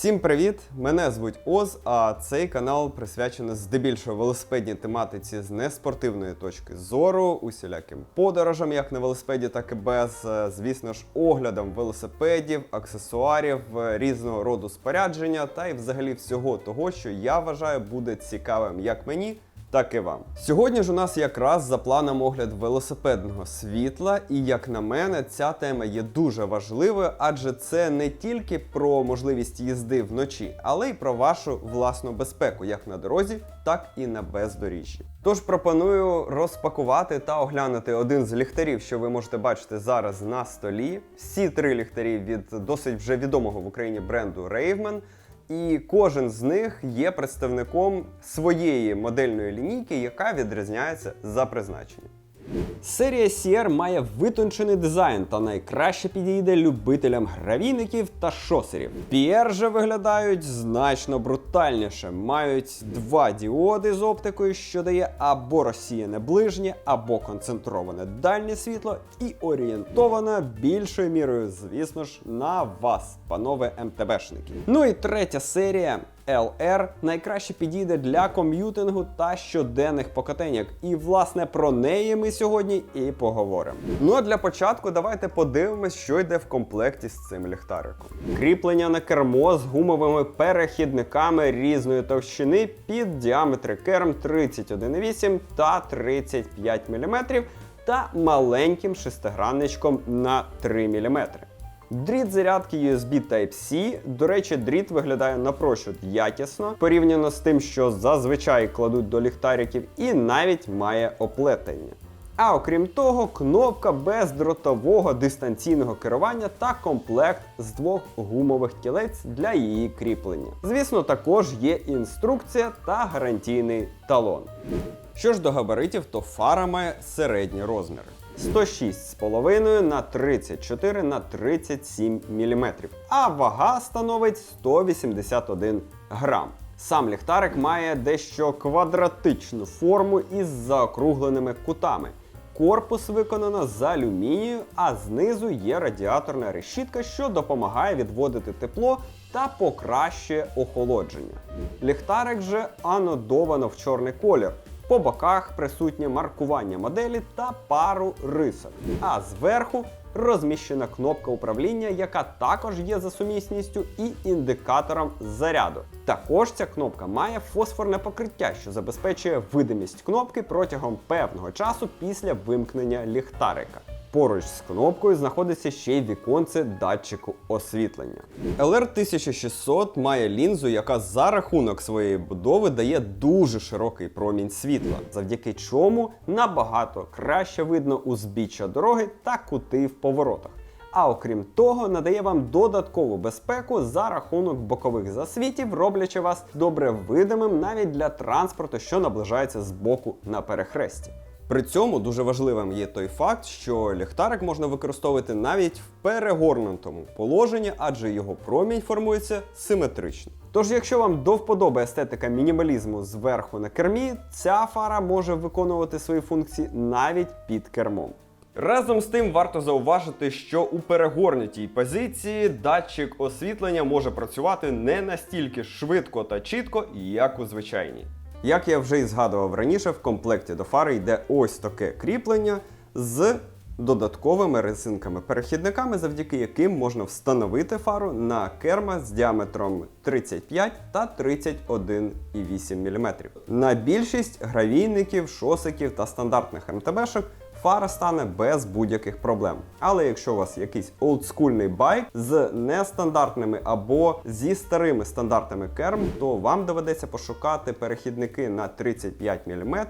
Всім привіт! Мене звуть Оз, а цей канал присвячений здебільшого велосипедній тематиці з неспортивної точки зору, усіляким подорожам, як на велосипеді, так і без, е, звісно ж, оглядом велосипедів, аксесуарів, е, різного роду спорядження та й взагалі всього того, що я вважаю буде цікавим як мені, так і вам. Сьогодні ж у нас якраз за планом огляд велосипедного світла, і як на мене, ця тема є дуже важливою, адже це не тільки про можливість їзди вночі, але й про вашу власну безпеку, як на дорозі, так і на бездоріжжі. Тож пропоную розпакувати та оглянути один з ліхтарів, що ви можете бачити зараз на столі. Всі три ліхтарі від досить вже відомого в Україні бренду Raveman. І кожен з них є представником своєї модельної лінійки, яка відрізняється за призначенням. Серія CR має витончений дизайн та найкраще підійде любителям гравійників та шосерів. PR же виглядають значно брутальніше, мають два діоди з оптикою, що дає або розсіяне ближнє, або концентроване дальнє світло, і орієнтована більшою мірою, звісно ж, на вас, панове МТБшники. Ну і третя серія. LR найкраще підійде для ком'ютингу та щоденних покатеньок. І власне про неї ми сьогодні і поговоримо. Ну а для початку давайте подивимось, що йде в комплекті з цим ліхтариком. Кріплення на кермо з гумовими перехідниками різної товщини під діаметри керм 31,8 та 35 мм та маленьким шестигранничком на 3 мм. Дріт зарядки USB Type-C. До речі, дріт виглядає напрочуд якісно, порівняно з тим, що зазвичай кладуть до ліхтариків, і навіть має оплетення. А окрім того, кнопка бездротового дистанційного керування та комплект з двох гумових кілець для її кріплення. Звісно, також є інструкція та гарантійний талон. Що ж до габаритів, то фара має середні розміри. 106,5 на 34 на 37 мм, а вага становить 181 грам. Сам ліхтарик має дещо квадратичну форму із заокругленими кутами. Корпус виконано з алюмінію, а знизу є радіаторна решітка, що допомагає відводити тепло та покращує охолодження. Ліхтарик же анодовано в чорний колір. По боках присутнє маркування моделі та пару рисок. А зверху розміщена кнопка управління, яка також є за сумісністю і індикатором заряду. Також ця кнопка має фосфорне покриття, що забезпечує видимість кнопки протягом певного часу після вимкнення ліхтарика. Поруч з кнопкою знаходиться ще й віконце датчику освітлення. LR1600 має лінзу, яка за рахунок своєї будови дає дуже широкий промінь світла, завдяки чому набагато краще видно узбіччя дороги та кути в поворотах. А окрім того, надає вам додаткову безпеку за рахунок бокових засвітів, роблячи вас добре видимим навіть для транспорту, що наближається з боку на перехресті. При цьому дуже важливим є той факт, що ліхтарик можна використовувати навіть в перегорнутому положенні, адже його промінь формується симетрично. Тож, якщо вам до вподоби естетика мінімалізму зверху на кермі, ця фара може виконувати свої функції навіть під кермом. Разом з тим варто зауважити, що у перегорнутій позиції датчик освітлення може працювати не настільки швидко та чітко, як у звичайній. Як я вже і згадував раніше, в комплекті до фари йде ось таке кріплення з додатковими резинками-перехідниками, завдяки яким можна встановити фару на керма з діаметром 35 та 31,8 мм. На більшість гравійників, шосиків та стандартних МТБшок фара стане без будь-яких проблем. Але якщо у вас якийсь олдскульний байк з нестандартними або зі старими стандартами керм, то вам доведеться пошукати перехідники на 35 мм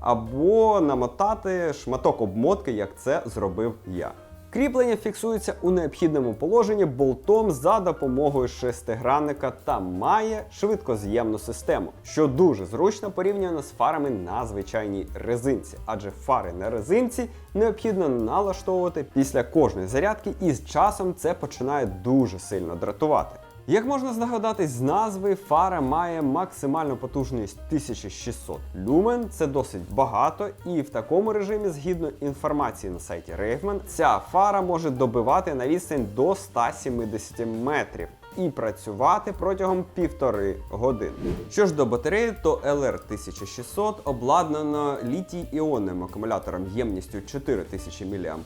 або намотати шматок обмотки, як це зробив я. Кріплення фіксується у необхідному положенні болтом за допомогою шестигранника та має швидкоз'ємну систему, що дуже зручно порівняно з фарами на звичайній резинці, адже фари на резинці необхідно налаштовувати після кожної зарядки, і з часом це починає дуже сильно дратувати. Як можна здогадатись з назви, фара має максимальну потужність 1600 люмен, це досить багато, і в такому режимі, згідно інформації на сайті Raveman, ця фара може добивати на відстань до 170 метрів. І працювати протягом півтори години. Що ж до батареї, то LR1600 обладнано літій-іонним акумулятором ємністю 4000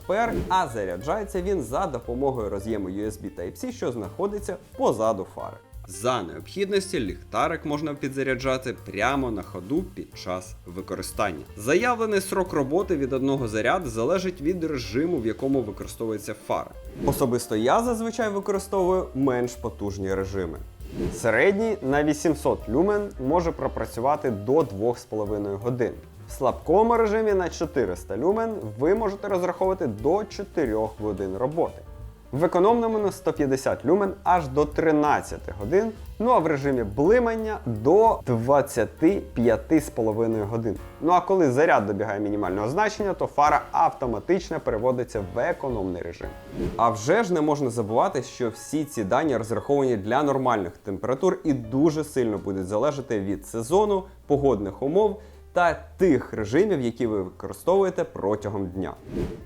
мА, а заряджається він за допомогою роз'єму USB Type-C, що знаходиться позаду фари. За необхідності ліхтарик можна підзаряджати прямо на ходу під час використання. Заявлений срок роботи від одного заряду залежить від режиму, в якому використовується фара. Особисто я зазвичай використовую менш потужні режими. Середній на 800 люмен може пропрацювати до 2,5 годин. В слабкому режимі на 400 люмен ви можете розраховувати до 4 годин роботи. В економному на 150 люмен аж до 13 годин, ну а в режимі блимання до 25,5 годин. Ну а коли заряд добігає мінімального значення, то фара автоматично переводиться в економний режим. А вже ж не можна забувати, що всі ці дані розраховані для нормальних температур і дуже сильно будуть залежати від сезону, погодних умов та тих режимів, які ви використовуєте протягом дня.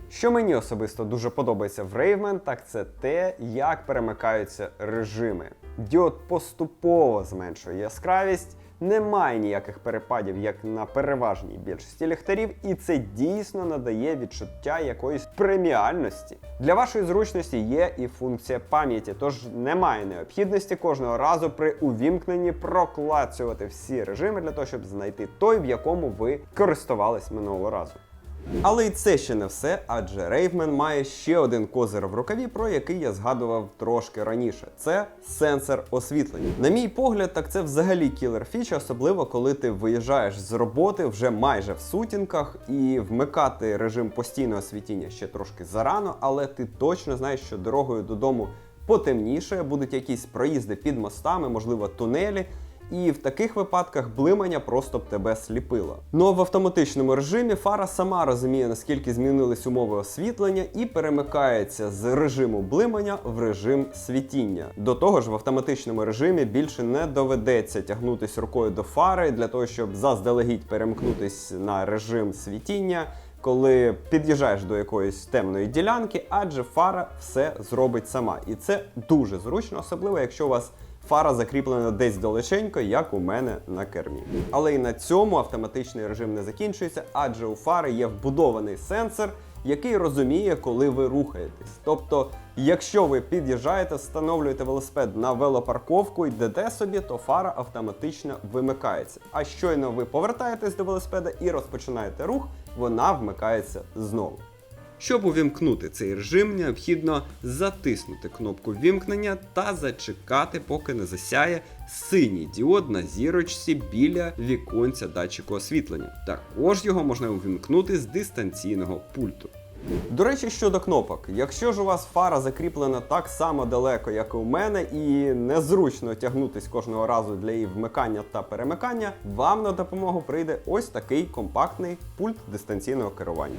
Що мені особисто дуже подобається в Raveman, так це те, як перемикаються режими. Діод поступово зменшує яскравість, немає ніяких перепадів, як на переважній більшості ліхтарів, і це дійсно надає відчуття якоїсь преміальності. Для вашої зручності є і функція пам'яті, тож немає необхідності кожного разу при увімкненні проклацювати всі режими для того, щоб знайти той, в якому ви користувались минулого разу. Але і це ще не все, адже Raveman має ще один козир в рукаві, про який я згадував трошки раніше. Це сенсор освітлення. На мій погляд, так це взагалі кілер фіч, особливо коли ти виїжджаєш з роботи вже майже в сутінках, і вмикати режим постійного світіння ще трошки зарано, але ти точно знаєш, що дорогою додому потемніше, будуть якісь проїзди під мостами, можливо, тунелі. І в таких випадках блимання просто б тебе сліпило. Ну в автоматичному режимі фара сама розуміє, наскільки змінились умови освітлення, і перемикається з режиму блимання в режим світіння. До того ж, в автоматичному режимі більше не доведеться тягнутись рукою до фари для того, щоб заздалегідь перемкнутись на режим світіння. Коли під'їжджаєш до якоїсь темної ділянки, адже фара все зробить сама. І це дуже зручно, особливо якщо у вас фара закріплена десь далеченько, як у мене на кермі. Але і на цьому автоматичний режим не закінчується, адже у фари є вбудований сенсор, який розуміє, коли ви рухаєтесь. Тобто, якщо ви під'їжджаєте, встановлюєте велосипед на велопарковку, йдете собі, то фара автоматично вимикається. А щойно ви повертаєтесь до велосипеда і розпочинаєте рух, вона вмикається знову. Щоб увімкнути цей режим, необхідно затиснути кнопку вімкнення та зачекати, поки не засяє синій діод на зірочці біля віконця датчику освітлення. Також його можна увімкнути з дистанційного пульту. До речі, щодо кнопок, якщо ж у вас фара закріплена так само далеко, як і у мене, і незручно тягнутись кожного разу для її вмикання та перемикання, вам на допомогу прийде ось такий компактний пульт дистанційного керування.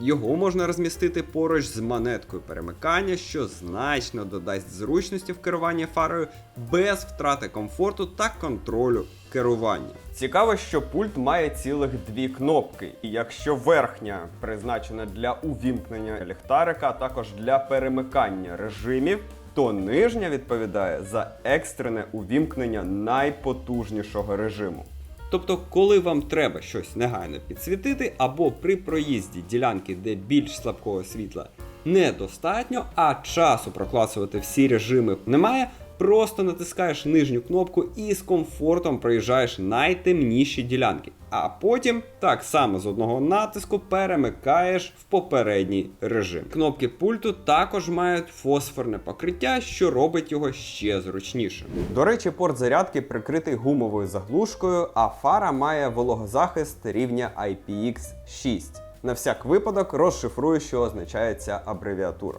Його можна розмістити поруч з монеткою перемикання, що значно додасть зручності в керуванні фарою без втрати комфорту та контролю керування. Цікаво, що пульт має цілих дві кнопки, і якщо верхня призначена для увімкнення ліхтарика, а також для перемикання режимів, то нижня відповідає за екстрене увімкнення найпотужнішого режиму. Тобто, коли вам треба щось негайно підсвітити, або при проїзді ділянки, де більш слабкого світла недостатньо, а часу прокласувати всі режими немає, просто натискаєш нижню кнопку і з комфортом проїжджаєш найтемніші ділянки. А потім так само з одного натиску перемикаєш в попередній режим. Кнопки пульту також мають фосфорне покриття, що робить його ще зручнішим. До речі, порт зарядки прикритий гумовою заглушкою, а фара має вологозахист рівня IPX6. На всяк випадок розшифрую, що означає ця абревіатура.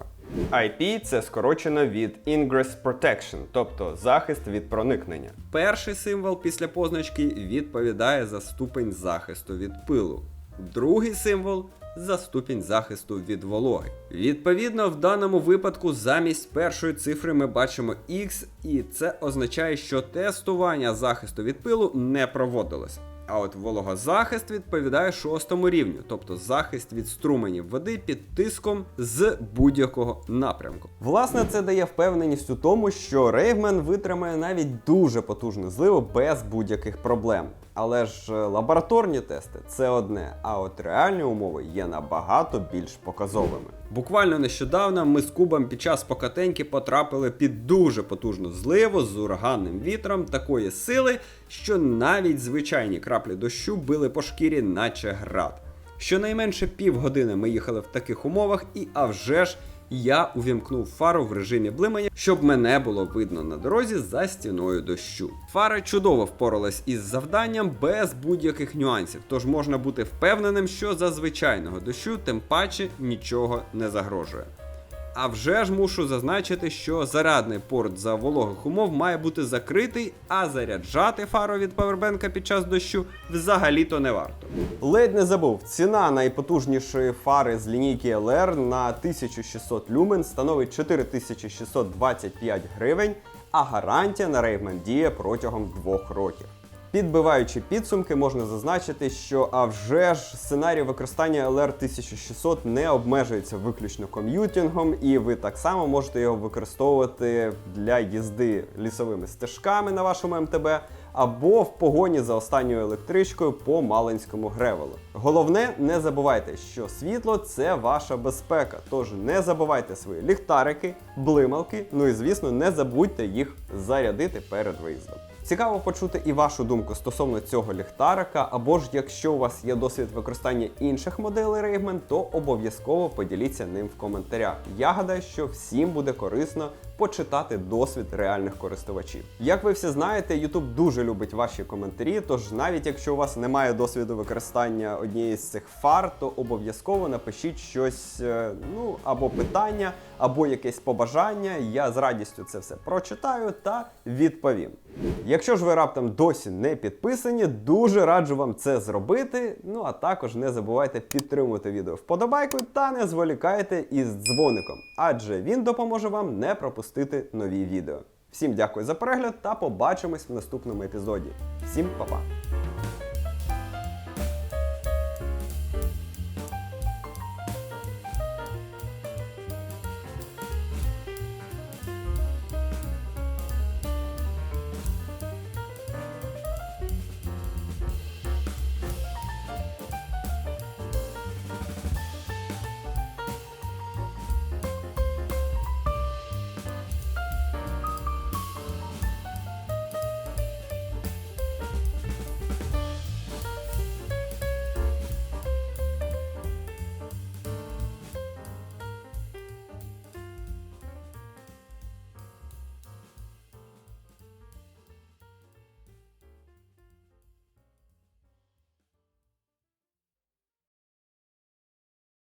IP це скорочено від Ingress Protection, тобто захист від проникнення. Перший символ після позначки відповідає за ступень захисту від пилу. Другий символ за ступінь захисту від вологи. Відповідно, в даному випадку замість першої цифри ми бачимо X, і це означає, що тестування захисту від пилу не проводилось. А от вологозахист відповідає шостому рівню, тобто захист від струменів води під тиском з будь-якого напрямку. Власне, це дає впевненість у тому, що Рейвмен витримає навіть дуже потужну зливу без будь-яких проблем. Але ж е, лабораторні тести це одне, а от реальні умови є набагато більш показовими. Буквально нещодавно ми з Кубом під час покатеньки потрапили під дуже потужну зливу з ураганним вітром такої сили, що навіть звичайні краплі дощу били по шкірі, наче град. Щонайменше півгодини ми їхали в таких умовах, і а вже ж я увімкнув фару в режимі блимання, щоб мене було видно на дорозі за стіною дощу. Фара чудово впоралась із завданням без будь-яких нюансів, тож можна бути впевненим, що за звичайного дощу тим паче нічого не загрожує. А вже ж мушу зазначити, що зарядний порт за вологих умов має бути закритий, а заряджати фару від павербенка під час дощу взагалі-то не варто. Ледь не забув, ціна найпотужнішої фари з лінійки LR на 1600 люмен становить 4625 гривень, а гарантія на Рейвмен діє протягом двох років. Підбиваючи підсумки, можна зазначити, що а вже ж сценарій використання LR 1600 не обмежується виключно ком'ютінгом, і ви так само можете його використовувати для їзди лісовими стежками на вашому МТБ або в погоні за останньою електричкою по Малинському гревелу. Головне, не забувайте, що світло це ваша безпека, тож не забувайте свої ліхтарики, блималки, ну і звісно, не забудьте їх зарядити перед виїздом. Цікаво почути і вашу думку стосовно цього ліхтарика, або ж якщо у вас є досвід використання інших моделей Рейгмен, то обов'язково поділіться ним в коментарях. Я гадаю, що всім буде корисно почитати досвід реальних користувачів. Як ви всі знаєте, YouTube дуже любить ваші коментарі, тож навіть якщо у вас немає досвіду використання однієї з цих фар, то обов'язково напишіть щось, е, ну або питання, або якесь побажання. Я з радістю це все прочитаю та відповім. Якщо ж ви раптом досі не підписані, дуже раджу вам це зробити. Ну а також не забувайте підтримувати відео вподобайкою та не зволікайте із дзвоником, адже він допоможе вам не пропустити нові відео. Всім дякую за перегляд та побачимось в наступному епізоді. Всім па-па!